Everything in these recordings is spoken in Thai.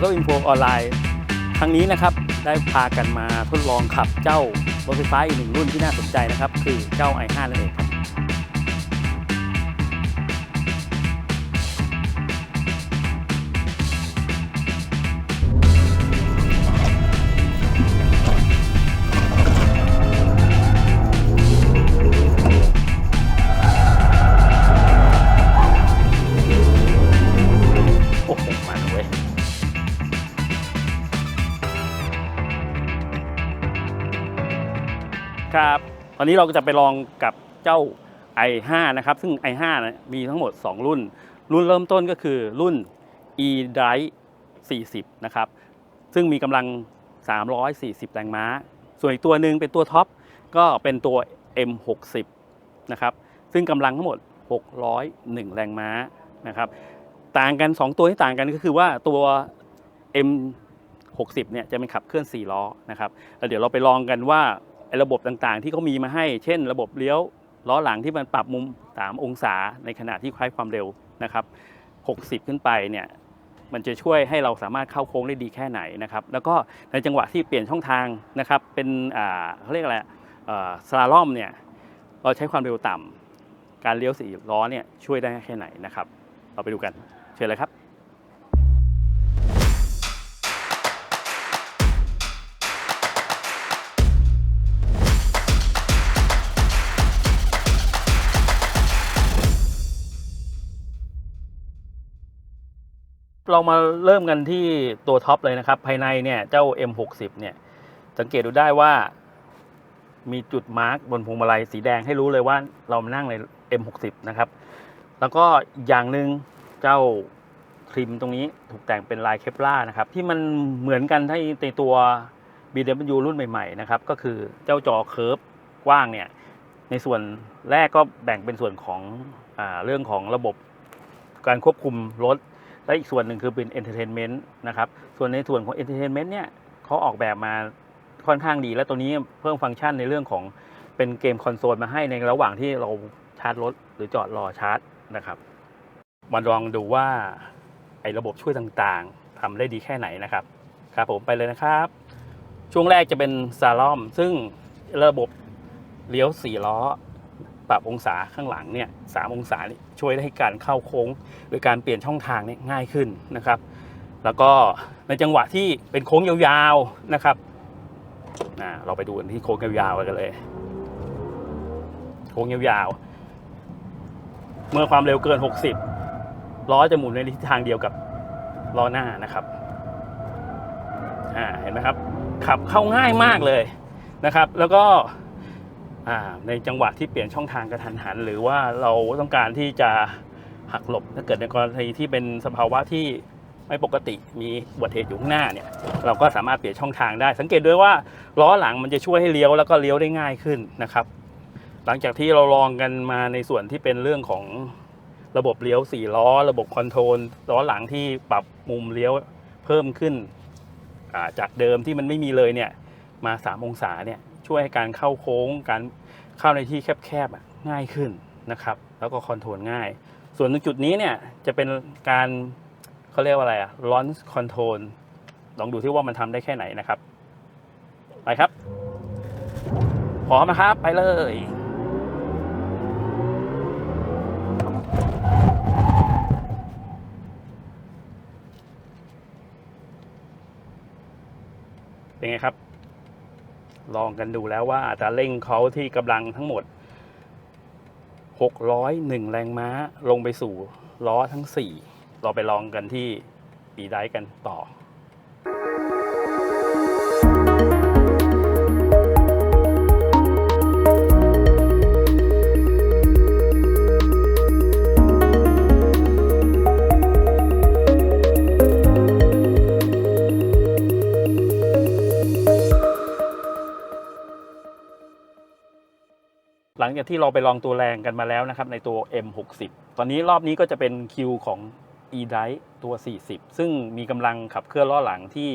ออโต้อินโฟออนไลน์ครั้งนี้นะครับได้พากันมาทดลองขับเจ้ารถไฟฟ้าอีกหนึ่งรุ่นที่น่าสนใจนะครับ คือเจ้า i5 นั่นเองครับ อนนี้เราก็จะไปลองกับเจ้า i5 นะครับ ซึ่ง i5 นะมีทั้งหมด 2 รุ่น รุ่นเริ่มต้นก็คือรุ่น e-drive 40 นะครับ ซึ่งมีกำลัง 340 แรงม้า ส่วนอีกตัวหนึ่งเป็นตัวท็อป ก็เป็นตัว M60 นะครับ ซึ่งกำลังทั้งหมด 601 แรงม้านะครับ ต่างกัน 2 ตัวที่ต่างกันก็คือว่าตัว M60 เนี่ยจะเป็นขับเคลื่อน 4 ล้อนะครับแล้วเดี๋ยวเราไปลองกันว่า ไอ้ระบบต่างๆ ที่เขามีมาให้ เช่น ระบบเลี้ยวล้อหลังที่มันปรับมุม 3 องศาในขณะที่คล้ายความเร็วนะครับ 60 ขึ้นไปเนี่ยมันจะช่วยให้เราสามารถเข้าโค้งได้ดีแค่ไหนนะครับ แล้วก็ในจังหวะที่เปลี่ยนช่องทางนะครับ เป็นเขาเรียกอะไรสลาล่อมเนี่ยเราใช้ความเร็วต่ำการเลี้ยวสี่ล้อเนี่ยช่วยได้แค่ไหนนะครับ เราไปดูกัน เชิญเลยครับ เรามาเริ่มกันที่ตัวท็อปเลยนะครับ ภายในเนี่ยเจ้า M60 เนี่ย สังเกตดูได้ว่ามีจุดมาร์กบนพวงมาลัยสีแดงให้รู้เลยว่าเรามานั่งใน M60 นะครับ แล้วก็อย่างหนึ่งเจ้าทริมตรงนี้ถูกแต่งเป็นลายเคปล่านะครับ ที่มันเหมือนกันที่ในตัว BMW รุ่นใหม่ๆนะครับ ก็คือเจ้าจอเคิร์ฟกว้างเนี่ย ในส่วนแรกก็แบ่งเป็นส่วนของอเรื่องของระบบการควบคุมรถ และอีกส่วนหนึ่งคือเป็น Entertainment นะครับ ส่วนในส่วนของ Entertainment เนี่ยเขาออกแบบมาค่อนข้างดี และตัวนี้เพิ่มฟังก์ชันในเรื่องของเป็นเกมคอนโซลมาให้ในระหว่างที่เราชาร์จรถ หรือจอดรอชาร์จนะครับ มาลองดูว่าไอ้ระบบช่วยต่างๆทำได้ดีแค่ไหนนะครับ ครับผมไปเลยนะครับ ช่วงแรกจะเป็นซาลอม ซึ่งระบบเลี้ยวสี่ล้อ ปรับองศาข้างหลังเนี่ยสองศาช่วยให้การเข้าโค้ง หรือการเปลี่ยนช่องทางเนี่ยง่ายขึ้นนะครับ แล้วก็ในจังหวะที่เป็นโค้งยาวๆนะครับเราไปดูกันที่โค้งยาวๆกันเลย โค้งยาวๆ เมื่อความเร็วเกิน 60 ล้อจะหมุนในทิศทางเดียวกับล้อหน้านะครับเห็นไหมครับ ขับเข้าง่ายมากเลยนะครับ แล้วก็ ในจังหวะที่เปลี่ยนช่องทางกระทันหัน หรือว่าเราต้องการที่จะหักหลบถ้าเกิดในกรณีที่เป็นสภาวะที่ไม่ปกติมีอุบัติเหตุอยู่ข้างหน้าเนี่ยเราก็สามารถเปลี่ยนช่องทางได้ สังเกตด้วยว่าล้อหลังมันจะช่วยให้เลี้ยวแล้วก็เลี้ยวได้ง่ายขึ้นนะครับ หลังจากที่เราลองกันมาในส่วนที่เป็นเรื่องของระบบเลี้ยวสี่ล้อ ระบบคอนโทรลล้อหลังที่ปรับมุมเลี้ยวเพิ่มขึ้น จากเดิมที่มันไม่มีเลยเนี่ยมา 3 องศาเนี่ย ช่วยให้การเข้าโค้ง การเข้าในที่แคบๆง่ายขึ้นนะครับ แล้วก็คอนโทรลง่าย ส่วนตรงจุดนี้เนี่ยจะเป็นการเขาเรียกว่าอะไรอะลอนคอนโทรลลองดูที่ว่ามันทำได้แค่ไหนนะครับ ไปครับพร้อมนะครับ ไปเลยเป็นไงครับ ลองกันดูแล้วว่าอัตราเร่งเขาที่กำลังทั้งหมด 601 แรงม้าลงไปสู่ล้อทั้ง 4 เราไปลองกันที่ปีได้กันต่อ หลังจากที่เราไปลองตัวแรงกันมาแล้วนะครับในตัว M60 ตอนนี้รอบนี้ก็จะเป็นคิวของ e-drive ตัว 40 ซึ่งมีกำลังขับเคลื่อนล้อหลังที่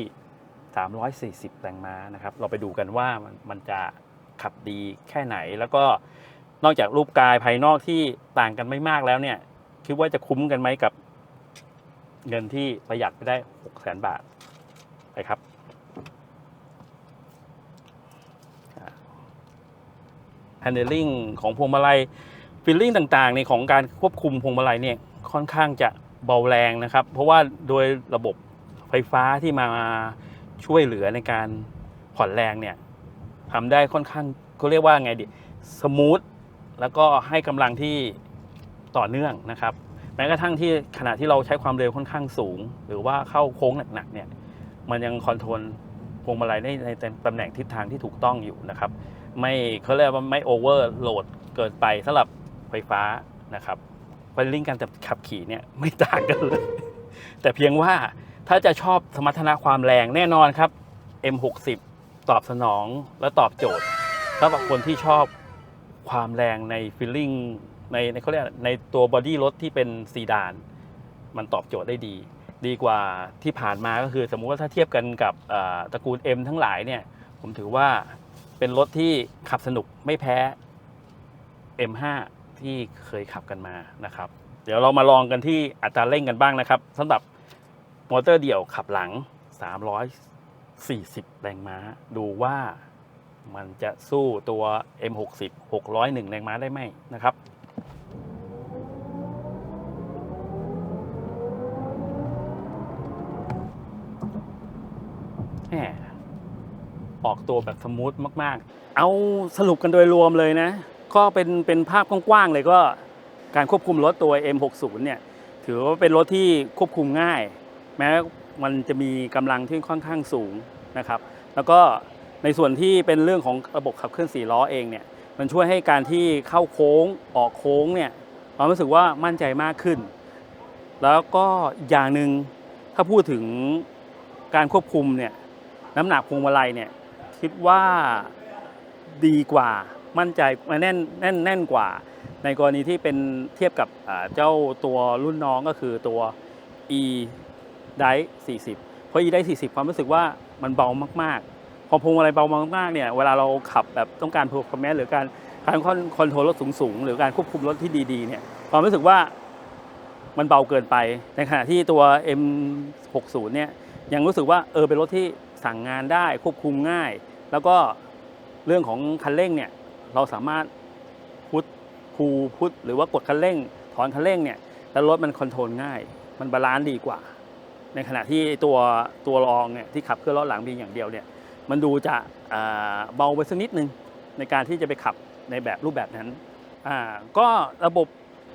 340 แรงม้านะครับ เราไปดูกันว่ามันมันจะขับดีแค่ไหน แล้วก็นอกจากรูปกายภายนอกที่ต่างกันไม่มากแล้วเนี่ย คิดว่าจะคุ้มกันไหมกับเงินที่ประหยัดไปได้หกแสนบาทไปครับ handling ของพวงมาลัย feeling ต่างๆในของการควบคุมพวงมาลัยเนี่ยค่อนข้างจะเบาแรงนะครับ เพราะว่าโดยระบบไฟฟ้าที่มาช่วยเหลือในการผ่อนแรงเนี่ยทำได้ค่อนข้างก็เรียกว่าไงดีสมูทแล้วก็ให้กำลังที่ต่อเนื่องนะครับ แม้กระทั่งที่ขณะที่เราใช้ความเร็วค่อนข้างสูง หรือว่าเข้าโค้งหนักๆเนี่ยมันยังคอนโทรล พวงมาลัยได้ในตำแหน่งทิศทางที่ถูกต้องอยู่นะครับ ไม่เขาเรียกว่าไม่โอเวอร์โหลดเกินไปสำหรับไฟฟ้านะครับฟันลิงการขับขี่เนี่ยไม่ต่างกันเลย แต่เพียงว่าถ้าจะชอบสมรรถนะความแรงแน่นอนครับ M60 ตอบสนองและตอบโจทย์สำหรับคนที่ชอบความแรงในฟีลลิ่งในในเขาเรียกในตัวบอดี้รถที่เป็นซีดาน มันตอบโจทย์ได้ดี ดีกว่าที่ผ่านมาก็คือ สมมุติว่าถ้าเทียบกันกับตระกูล M ทั้งหลายเนี่ย ผมถือว่าเป็นรถที่ขับสนุกไม่แพ้ M5 ที่เคยขับกันมานะครับ เดี๋ยวเรามาลองกันที่อัตราเร่งกันบ้างนะครับสำหรับมอเตอร์เดี่ยวขับหลัง 340 แรงม้า ดูว่ามันจะสู้ตัว M60 601 แรงม้าได้ไหมนะครับ มออกตัวแบบสมูทมาก ๆ เอาสรุปกันโดยรวมเลยนะ ก็เป็นเป็นภาพกว้าง ๆ เลยก็การควบคุมรถตัว M60 เนี่ยถือว่าเป็นรถที่ควบคุมง่าย แม้มันจะมีกำลังที่ค่อนข้างสูงนะครับ แล้วก็ในส่วนที่เป็นเรื่องของระบบขับเคลื่อนสี่ล้อเองเนี่ยมันช่วยให้การที่เข้าโค้งออกโค้งเนี่ยเรารู้สึกว่ามั่นใจมากขึ้น แล้วก็อย่างหนึ่งถ้าพูดถึงการควบคุมเนี่ย น้ำหนักพวงมาลัยเนี่ยคิดว่าดีกว่ามั่นใจแน่นแน่นแน่นกว่า ในกรณีที่เป็นเทียบกับเจ้าตัวรุ่นน้องก็คือตัว e d i 40 เพราะ e d i 40 ความรู้สึกว่ามันเบามากๆ พอพวงมาลัยเบามากๆเนี่ยเวลาเราขับแบบต้องการ performance หรือการการคอนโทรลรถสูงๆ หรือการควบคุมรถที่ดีๆเนี่ยความรู้สึกว่ามันเบาเกินไป ในขณะที่ตัว M60 เนี่ยยังรู้สึกว่าเออเป็นรถที่ สั่งงานได้ควบคุมง่าย แล้วก็เรื่องของคันเร่งเนี่ยเราสามารถพุทพูพุทหรือว่ากดคันเร่ง ถอนคันเร่งเนี่ยแล้วรถมันคอนโทรลง่าย มันบาลานซ์ดีกว่า ในขณะที่ตัวตัวรองเนี่ยที่ขับเคลื่อนล้อหลังเพียงอย่างเดียวเนี่ยมันดูจะเบาไปสักนิดนึงในการที่จะไปขับในแบบรูปแบบนั้นก็ระบบ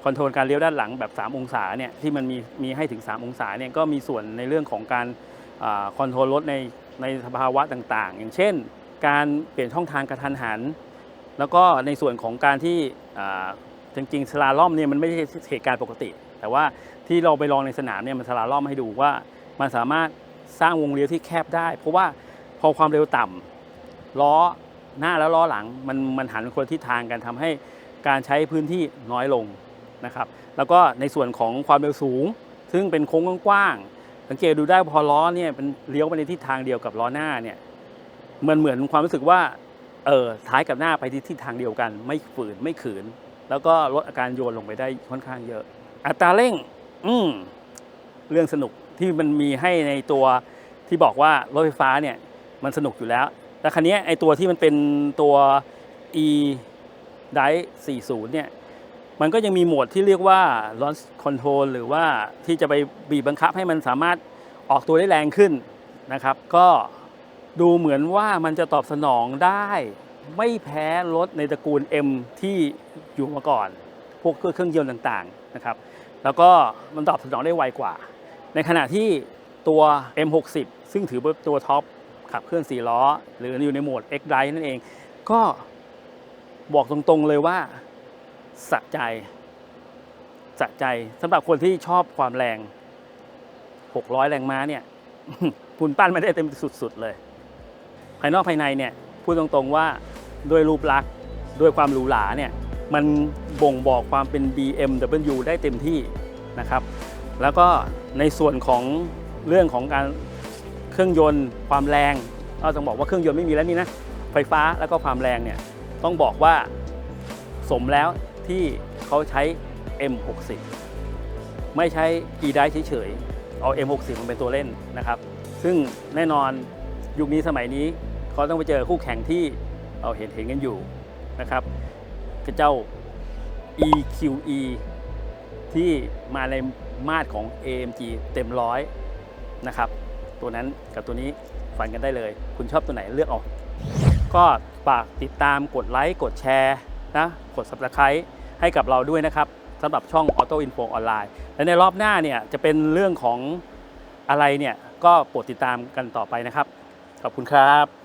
คอนโทรลการเลี้ยวด้านหลังแบบ 3 องศาเนี่ยที่มันมีมีให้ถึง 3 องศาเนี่ยก็มีส่วนในเรื่องของการ คอนโทรลรถในในสภาวะต่างๆ อย่างเช่น การเปลี่ยนช่องทางกระทันหัน แล้วก็ในส่วนของการที่จริงๆสลาล่อมเนี่ยมันไม่ใช่เหตุการณ์ปกติ แต่ว่าที่เราไปลองในสนามเนี่ยมันสลาล่อมให้ดูว่ามันสามารถสร้างวงเลี้ยวที่แคบได้ เพราะว่าพอความเร็วต่ำล้อหน้าและล้อหลังมันมันหันคนทิศทางกันทำให้การใช้พื้นที่น้อยลงนะครับ แล้วก็ในส่วนของความเร็วสูง ซึ่งเป็นโค้งกว้างๆ สังเกตดูได้พอล้อเนี่ยเป็นเลี้ยวไปในทิศทางเดียวกับล้อหน้าเนี่ยมันเหมือนความรู้สึกว่าเออท้ายกับหน้าไปที่ทิศทางเดียวกัน ไม่ฝืนไม่ขืน แล้วก็ลดอาการโยนลงไปได้ค่อนข้างเยอะ อัตราเร่ง อืมเรื่องสนุกที่มันมีให้ในตัวที่บอกว่ารถไฟฟ้าเนี่ยมันสนุกอยู่แล้วแต่คันนี้ไอตัวที่มันเป็นตัว e d i 40เนี่ย มันก็ยังมีโหมดที่เรียกว่า launch control หรือว่าที่จะไปบีบบังคับให้มันสามารถออกตัวได้แรงขึ้นนะครับ ก็ดูเหมือนว่ามันจะตอบสนองได้ ไม่แพ้รถในตระกูล M ที่อยู่มาก่อน พวกเครื่องยนต์ต่างๆนะครับ แล้วก็มันตอบสนองได้ไวกว่า ในขณะที่ตัว M60 ซึ่งถือเป็นตัวท็อปขับเคลื่อน4ล้อ หรืออยู่ในโหมด X Drive นั่นเอง ก็บอกตรงๆเลยว่า สะใจสะใจสำหรับคนที่ชอบความแรง 600 แรงม้าเนี่ยคุณปั้นไม่ได้เต็มสุด ๆ เลย ภายนอกภายในเนี่ยพูดตรงๆว่าด้วยรูปลักษณ์ด้วยความหรูหราเนี่ยมันบ่งบอกความเป็น BMW ได้เต็มที่นะครับ แล้วก็ในส่วนของเรื่องของการเครื่องยนต์ความแรงเราต้องบอกว่าเครื่องยนต์ไม่มีแล้วนี่นะไฟฟ้าแล้วก็ความแรงเนี่ยต้องบอกว่าสมแล้ว ที่เขาใช้ M60 ไม่ใช้ e d i เฉยๆ เอา M60 มันเป็นตัวเล่นนะครับ ซึ่งแน่นอนยุคนี้สมัยนี้เขาต้องไปเจอคู่แข่งที่เราเห็นเห็นกันอยู่นะครับคือเจ้า EQE ที่มาในมาตรของ AMG เต็มร้อยนะครับ ตัวนั้นกับตัวนี้ฝันกันได้เลย คุณชอบตัวไหนเลือกเอาก็ฝากติดตามกดไลค์ กดแชร์นะ กด subscribe ให้กับเราด้วยนะครับสำหรับช่อง Auto Info ออนไลน์และในรอบหน้าเนี่ยจะเป็นเรื่องของอะไรเนี่ยก็โปรดติดตามกันต่อไปนะครับ ขอบคุณครับ